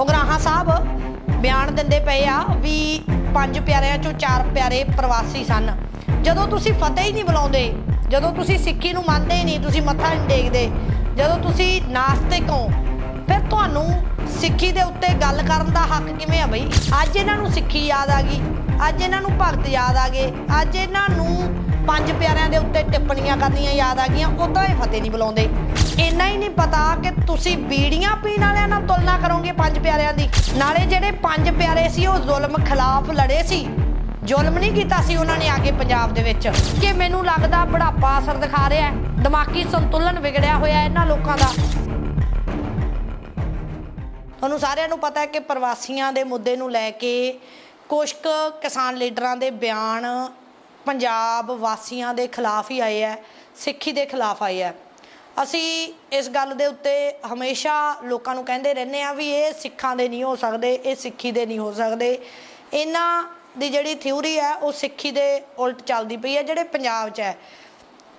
ਉਗਰਾਹਾਂ ਸਾਹਿਬ ਬਿਆਨ ਦਿੰਦੇ ਪਏ ਆ ਵੀ ਪੰਜ ਪਿਆਰਿਆਂ ਚੋਂ ਚਾਰ ਪਿਆਰੇ ਪ੍ਰਵਾਸੀ ਸਨ। ਜਦੋਂ ਤੁਸੀਂ ਫਤਿਹ ਹੀ ਨਹੀਂ ਬੁਲਾਉਂਦੇ, ਜਦੋਂ ਤੁਸੀਂ ਸਿੱਖੀ ਨੂੰ ਮੰਨਦੇ ਹੀ ਨਹੀਂ, ਤੁਸੀਂ ਮੱਥਾ ਨਹੀਂ ਟੇਕਦੇ, ਜਦੋਂ ਤੁਸੀਂ ਨਾਸਤਿਕ ਹੋ, ਫਿਰ ਤੁਹਾਨੂੰ ਸਿੱਖੀ ਦੇ ਉੱਤੇ ਗੱਲ ਕਰਨ ਦਾ ਹੱਕ ਕਿਵੇਂ ਆ ਬਈ? ਅੱਜ ਇਹਨਾਂ ਨੂੰ ਸਿੱਖੀ ਯਾਦ ਆ ਗਈ, ਅੱਜ ਇਹਨਾਂ ਨੂੰ ਭਗਤ ਯਾਦ ਆ ਗਏ, ਅੱਜ ਇਹਨਾਂ ਨੂੰ ਪੰਜ ਪਿਆਰਿਆਂ ਦੇ ਉੱਤੇ ਟਿੱਪਣੀਆਂ ਕਰਨੀਆਂ ਯਾਦ ਆ ਗਈਆਂ ਉਦਾਂ ਇਹ ਫਤਿਹ ਨਹੀਂ ਬੁਲਾਉਂਦੇ। ਇੰਨਾ ਹੀ ਨਹੀਂ ਪਤਾ ਕਿ ਤੁਸੀਂ ਬੀੜੀਆਂ ਪੀਣ ਵਾਲਿਆਂ ਨਾਲ ਤੁਲਨਾ ਕਰੋਗੇ ਪੰਜ ਪਿਆਰਿਆਂ ਦੀ। ਨਾਲੇ ਜਿਹੜੇ ਪੰਜ ਪਿਆਰੇ ਸੀ, ਉਹ ਜ਼ੁਲਮ ਖਿਲਾਫ ਲੜੇ ਸੀ। ਜ਼ੁਲਮ ਨਹੀਂ ਕੀਤਾ ਸੀ ਉਹਨਾਂ ਨੇ ਆ ਕੇ ਪੰਜਾਬ ਦੇ ਵਿੱਚ। ਕਿ ਮੈਨੂੰ ਲੱਗਦਾ ਬੁਢਾਪਾ ਅਸਰ ਦਿਖਾ ਰਿਹਾ ਹੈ। ਦਿਮਾਗੀ ਸੰਤੁਲਨ ਵਿਗੜਿਆ ਹੋਇਆ ਇਹਨਾਂ ਲੋਕਾਂ ਦਾ। ਤੁਹਾਨੂੰ ਸਾਰਿਆਂ ਨੂੰ ਪਤਾ ਹੈ ਕਿ ਪ੍ਰਵਾਸੀਆਂ ਦੇ ਮੁੱਦੇ ਨੂੰ ਲੈ ਕੇ ਕੁਝ ਕੁ ਕਿਸਾਨ ਲੀਡਰਾਂ ਦੇ ਬਿਆਨ ਪੰਜਾਬ ਵਾਸੀਆਂ ਦੇ ਖਿਲਾਫ ਹੀ ਆਏ ਹੈ, ਸਿੱਖੀ ਦੇ ਖਿਲਾਫ ਆਏ ਹੈ। ਅਸੀਂ ਇਸ ਗੱਲ ਦੇ ਉੱਤੇ ਹਮੇਸ਼ਾ ਲੋਕਾਂ ਨੂੰ ਕਹਿੰਦੇ ਰਹਿੰਦੇ ਆ ਵੀ ਇਹ ਸਿੱਖਾਂ ਦੇ ਨਹੀਂ ਹੋ ਸਕਦੇ, ਇਹ ਸਿੱਖੀ ਦੇ ਨਹੀਂ ਹੋ ਸਕਦੇ। ਇਹਨਾਂ ਦੀ ਜਿਹੜੀ ਥਿਊਰੀ ਹੈ, ਉਹ ਸਿੱਖੀ ਦੇ ਉਲਟ ਚੱਲਦੀ ਪਈ ਹੈ, ਜਿਹੜੇ ਪੰਜਾਬ 'ਚ ਹੈ।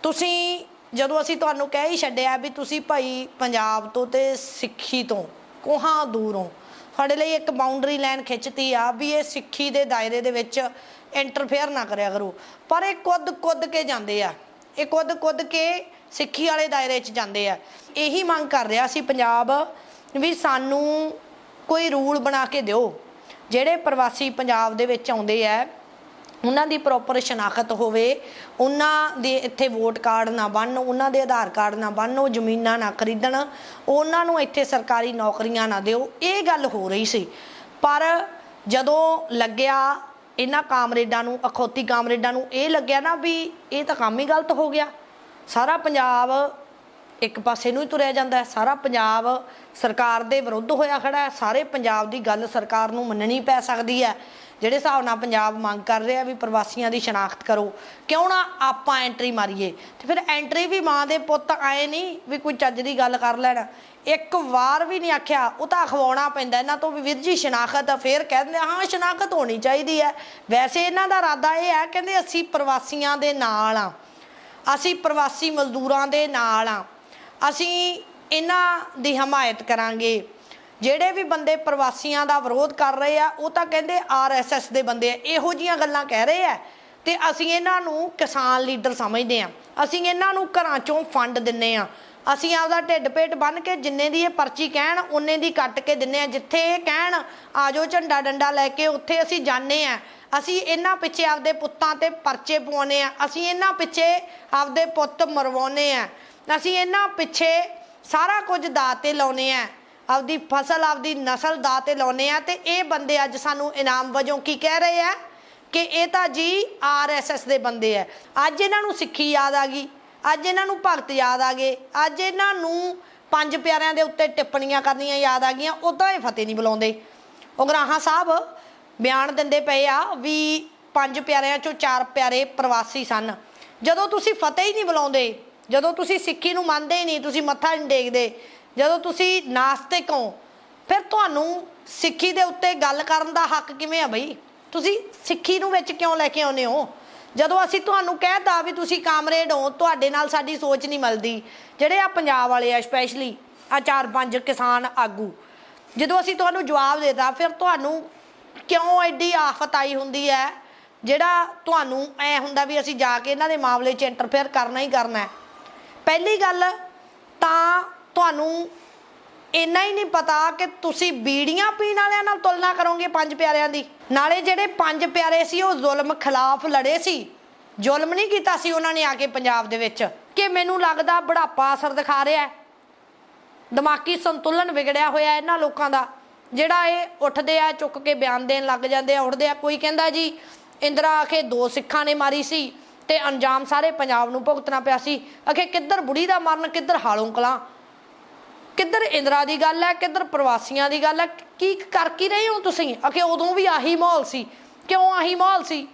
ਤੁਸੀਂ ਜਦੋਂ ਅਸੀਂ ਤੁਹਾਨੂੰ ਕਹਿ ਹੀ ਛੱਡਿਆ ਵੀ ਤੁਸੀਂ ਭਾਈ ਪੰਜਾਬ ਤੋਂ ਤੇ ਸਿੱਖੀ ਤੋਂ ਕੋਹਾਂ ਦੂਰੋਂ ਸਾਡੇ ਲਈ ਇੱਕ ਬਾਉਂਡਰੀ ਲਾਈਨ ਖਿੱਚਤੀ ਆ ਵੀ ਇਹ ਸਿੱਖੀ ਦੇ ਦਾਇਰੇ ਦੇ ਵਿੱਚ ਇੰਟਰਫੇਅਰ ਨਾ ਕਰਿਆ ਕਰੋ। ਪਰ ਇਹ ਕੁੱਦ ਕੁੱਦ ਕੇ ਜਾਂਦੇ ਆ। ਇਹ ਕੁੱਦ ਕੁੱਦ ਕੇ ਸਿੱਖੀ ਵਾਲੇ ਦਾਇਰੇ 'ਚ ਜਾਂਦੇ ਆ। ਇਹੀ ਮੰਗ ਕਰ ਰਿਹਾ ਸੀ ਪੰਜਾਬ ਵੀ ਸਾਨੂੰ ਕੋਈ ਰੂਲ ਬਣਾ ਕੇ ਦਿਓ। ਜਿਹੜੇ ਪ੍ਰਵਾਸੀ ਪੰਜਾਬ ਦੇ ਵਿੱਚ ਆਉਂਦੇ ਆ ਉਹਨਾਂ ਦੀ ਪ੍ਰੋਪਰ ਸ਼ਨਾਖਤ ਹੋਵੇ, ਉਹਨਾਂ ਦੇ ਇੱਥੇ ਵੋਟ ਕਾਰਡ ਨਾ ਬਣਨ, ਉਹਨਾਂ ਦੇ ਆਧਾਰ ਕਾਰਡ ਨਾ ਬਣਨ, ਉਹ ਜ਼ਮੀਨਾਂ ਨਾ ਖਰੀਦਣ, ਉਹਨਾਂ ਨੂੰ ਇੱਥੇ ਸਰਕਾਰੀ ਨੌਕਰੀਆਂ ਨਾ ਦਿਓ, ਇਹ ਗੱਲ ਹੋ ਰਹੀ ਸੀ। ਪਰ ਜਦੋਂ ਲੱਗਿਆ ਇਹਨਾਂ ਕਾਮਰੇਡਾਂ ਨੂੰ, ਅਖੌਤੀ ਕਾਮਰੇਡਾਂ ਨੂੰ, ਇਹ ਲੱਗਿਆ ਨਾ ਵੀ ਇਹ ਤਾਂ ਕੰਮ ਹੀ ਗਲਤ ਹੋ ਗਿਆ। ਸਾਰਾ ਪੰਜਾਬ ਇੱਕ ਪਾਸੇ ਨੂੰ ਹੀ ਤੁਰਿਆ ਜਾਂਦਾ ਹੈ। ਸਾਰਾ ਪੰਜਾਬ ਸਰਕਾਰ ਦੇ ਵਿਰੁੱਧ ਹੋਇਆ ਖੜਾ ਹੈ। ਸਾਰੇ ਪੰਜਾਬ ਦੀ ਗੱਲ ਸਰਕਾਰ ਨੂੰ ਮੰਨਣੀ ਪੈ ਸਕਦੀ ਹੈ। ਜਿਹੜੇ ਹਿਸਾਬ ਨਾਲ ਪੰਜਾਬ ਮੰਗ ਕਰ ਰਿਹਾ ਵੀ ਪ੍ਰਵਾਸੀਆਂ ਦੀ ਸ਼ਨਾਖਤ ਕਰੋ, ਕਿਉਂ ਨਾ ਆਪਾਂ ਐਂਟਰੀ ਮਾਰੀਏ? ਤੇ ਫਿਰ ਐਂਟਰੀ ਵੀ ਮਾਂ ਦੇ ਪੁੱਤ ਆਏ ਨਹੀਂ ਵੀ ਕੋਈ ਚੱਜ ਦੀ ਗੱਲ ਕਰ ਲੈਣ। ਇੱਕ ਵਾਰ ਵੀ ਨਹੀਂ ਆਖਿਆ, ਉਹ ਤਾਂ ਅਖਵਾਉਣਾ ਪੈਂਦਾ। ਇਹਨਾਂ ਤੋਂ ਵੀ ਵੀਰ ਜੀ ਸ਼ਨਾਖਤ ਆ ਫੇਰ ਕਹਿੰਦੇ, ਹਾਂ, ਸ਼ਨਾਖਤ ਹੋਣੀ ਚਾਹੀਦੀ ਹੈ। ਵੈਸੇ ਇਹਨਾਂ ਦਾ ਇਰਾਦਾ ਇਹ ਹੈ, ਕਹਿੰਦੇ, ਅਸੀਂ ਪ੍ਰਵਾਸੀਆਂ ਦੇ ਨਾਲ ਆ ਅਸੀਂ ਪ੍ਰਵਾਸੀ ਮਜ਼ਦੂਰਾਂ ਦੇ ਨਾਲ ਆ ਅਸੀਂ ਇਹਨਾਂ ਦੀ ਹਮਾਇਤ ਕਰਾਂਗੇ। ਜਿਹੜੇ ਵੀ ਬੰਦੇ ਪ੍ਰਵਾਸੀਆਂ ਦਾ ਵਿਰੋਧ ਕਰ ਰਹੇ ਆ, ਉਹ ਤਾਂ ਕਹਿੰਦੇ ਆਰਐਸਐਸ ਦੇ ਬੰਦੇ ਆ। ਇਹੋ ਜੀਆਂ ਗੱਲਾਂ ਕਹਿ ਰਹੇ ਆ ਤੇ ਅਸੀਂ ਇਹਨਾਂ ਨੂੰ ਕਿਸਾਨ ਲੀਡਰ ਸਮਝਦੇ ਆ। ਅਸੀਂ ਇਹਨਾਂ ਨੂੰ ਘਰਾਂ ਚੋਂ ਫੰਡ ਦਿੰਨੇ ਆ। ਅਸੀਂ ਆਪਦਾ ਢਿੱਡ ਪੇਟ ਬੰਨ ਕੇ ਜਿੰਨੇ ਦੀ ਇਹ ਪਰਚੀ ਕਹਿਣ, ਉਹਨੇ ਦੀ ਕੱਟ ਕੇ ਦਿੰਨੇ ਆ। ਜਿੱਥੇ ਇਹ ਕਹਿਣ ਆਜੋ ਝੰਡਾ ਡੰਡਾ ਲੈ ਕੇ ਉੱਥੇ ਅਸੀਂ ਜਾਣੇ ਆ। ਅਸੀਂ ਇਹਨਾਂ ਪਿੱਛੇ ਆਪਦੇ ਪੁੱਤਾਂ ਤੇ ਪਰਚੇ ਪਵਾਉਨੇ ਆ। ਅਸੀਂ ਇਹਨਾਂ ਪਿੱਛੇ ਆਪਦੇ ਪੁੱਤ ਮਰਵਾਉਨੇ ਆ। ਅਸੀਂ ਇਹਨਾਂ ਪਿੱਛੇ ਸਾਰਾ ਕੁਝ ਦਾਅ ਤੇ ਲਾਉਨੇ ਆ ਆਪਦੀ ਫਸਲ, ਆਪਦੀ ਨਸਲ ਦਾਅ ਤੇ ਲਾਉਨੇ ਆ ਤੇ ਇਹ ਬੰਦੇ ਅੱਜ ਸਾਨੂੰ ਇਨਾਮ ਵਜੋਂ ਕੀ ਕਹਿ ਰਹੇ ਆ? ਕਿ ਇਹ ਤਾਂ ਜੀ ਆਰਐਸਐਸ ਦੇ ਬੰਦੇ ਆ। ਅੱਜ ਇਹਨਾਂ ਨੂੰ ਸਿੱਖੀ ਯਾਦ ਆ ਗਈ। ਅੱਜ ਇਹਨਾਂ ਨੂੰ ਭਗਤ ਯਾਦ ਆ ਗਏ। ਅੱਜ ਇਹਨਾਂ ਨੂੰ ਪੰਜ ਪਿਆਰਿਆਂ ਦੇ ਉੱਤੇ ਟਿੱਪਣੀਆਂ ਕਰਨੀਆਂ ਯਾਦ ਆ ਗਈਆਂ। ਉਦਾਂ ਇਹ ਫਤਿਹ ਨਹੀਂ ਬੁਲਾਉਂਦੇ। ਉਗਰਾਹਾਂ ਸਾਹਿਬ ਬਿਆਨ ਦਿੰਦੇ ਪਏ ਆ ਵੀ ਪੰਜ ਪਿਆਰਿਆਂ ਚੋਂ ਚਾਰ ਪਿਆਰੇ ਪ੍ਰਵਾਸੀ ਸਨ। ਜਦੋਂ ਤੁਸੀਂ ਫਤਿਹ ਹੀ ਨਹੀਂ ਬੁਲਾਉਂਦੇ ਜਦੋਂ ਤੁਸੀਂ ਸਿੱਖੀ ਨੂੰ ਮੰਨਦੇ ਹੀ ਨਹੀਂ, ਤੁਸੀਂ ਮੱਥਾ ਨਹੀਂ ਟੇਕਦੇ, ਜਦੋਂ ਤੁਸੀਂ ਨਾਸਤਿਕ ਹੋ, ਫਿਰ ਤੁਹਾਨੂੰ ਸਿੱਖੀ ਦੇ ਉੱਤੇ ਗੱਲ ਕਰਨ ਦਾ ਹੱਕ ਕਿਵੇਂ ਆ ਬਈ? ਤੁਸੀਂ ਸਿੱਖੀ ਨੂੰ ਵਿੱਚ ਕਿਉਂ ਲੈ ਕੇ ਆਉਂਦੇ ਹੋ? ਜਦੋਂ ਅਸੀਂ ਤੁਹਾਨੂੰ ਕਹਿਤਾ ਵੀ ਤੁਸੀਂ ਕਾਮਰੇਡ ਹੋ, ਤੁਹਾਡੇ ਨਾਲ ਸਾਡੀ ਸੋਚ ਨਹੀਂ ਮਿਲਦੀ। ਜਿਹੜੇ ਆ ਪੰਜਾਬ ਵਾਲੇ ਆ ਸਪੈਸ਼ਲੀ ਆ ਚਾਰ ਪੰਜ ਕਿਸਾਨ ਆਗੂ, ਜਦੋਂ ਅਸੀਂ ਤੁਹਾਨੂੰ ਜਵਾਬ ਦੇਤਾ, ਫਿਰ ਤੁਹਾਨੂੰ ਕਿਉਂ ਐਡੀ ਆਫਤ ਆਈ ਹੁੰਦੀ ਹੈ? ਜਿਹੜਾ ਤੁਹਾਨੂੰ ਐ ਹੁੰਦਾ ਵੀ ਅਸੀਂ ਜਾ ਕੇ ਇਹਨਾਂ ਦੇ ਮਾਮਲੇ 'ਚ ਇੰਟਰਫੇਅਰ ਕਰਨਾ ਹੀ ਕਰਨਾ ਹੈ। ਪਹਿਲੀ ਗੱਲ ਤਾਂ ਤੁਹਾਨੂੰ ਇੰਨਾ ਹੀ ਨਹੀਂ ਪਤਾ ਕਿ ਤੁਸੀਂ ਬੀੜੀਆਂ ਪੀਣ ਵਾਲਿਆਂ ਨਾਲ ਤੁਲਨਾ ਕਰੋਗੇ ਪੰਜ ਪਿਆਰਿਆਂ ਦੀ। ਨਾਲੇ ਜਿਹੜੇ ਪੰਜ ਪਿਆਰੇ ਸੀ, ਉਹ ਜ਼ੁਲਮ ਖਿਲਾਫ ਲੜੇ ਸੀ। ਜ਼ੁਲਮ ਨਹੀਂ ਕੀਤਾ ਸੀ ਉਹਨਾਂ ਨੇ ਆ ਕੇ ਪੰਜਾਬ ਦੇ ਵਿੱਚ। ਕਿ ਮੈਨੂੰ ਲੱਗਦਾ ਬੁਢਾਪਾ ਅਸਰ ਦਿਖਾ ਰਿਹਾ ਦਿਮਾਗੀ ਸੰਤੁਲਨ ਵਿਗੜਿਆ ਹੋਇਆ ਇਹਨਾਂ ਲੋਕਾਂ ਦਾ। ਜਿਹੜਾ ਇਹ ਉੱਠਦੇ ਆ, ਚੁੱਕ ਕੇ ਬਿਆਨ ਦੇਣ ਲੱਗ ਜਾਂਦੇ ਆ, ਉੱਠਦੇ ਆ, ਕੋਈ ਕਹਿੰਦਾ ਜੀ, ਇੰਦਰਾ ਆਖੇ ਦੋ ਸਿੱਖਾਂ ਨੇ ਮਾਰੀ ਸੀ। ਤੇ ਅੰਜਾਮ ਸਾਰੇ ਪੰਜਾਬ ਨੂੰ ਭੁਗਤਣਾ ਪਿਆ ਸੀ। ਅਖੇ ਕਿੱਧਰ ਬੁੜੀ ਦਾ ਮਰਨ, ਕਿੱਧਰ ਹਾਲੋਂ ਕਲਾਂ? ਕਿੱਧਰ ਇੰਦਰਾ ਦੀ ਗੱਲ ਹੈ, ਕਿੱਧਰ ਪ੍ਰਵਾਸੀਆਂ ਦੀ ਗੱਲ ਹੈ? ਕੀ ਕਰ ਕੀ ਰਹੇ ਹੋ ਤੁਸੀਂ? ਅਖੇ ਉਦੋਂ ਵੀ ਆਹੀ ਮਾਹੌਲ ਸੀ। ਕਿਉਂ ਆਹੀ ਮਾਹੌਲ ਸੀ?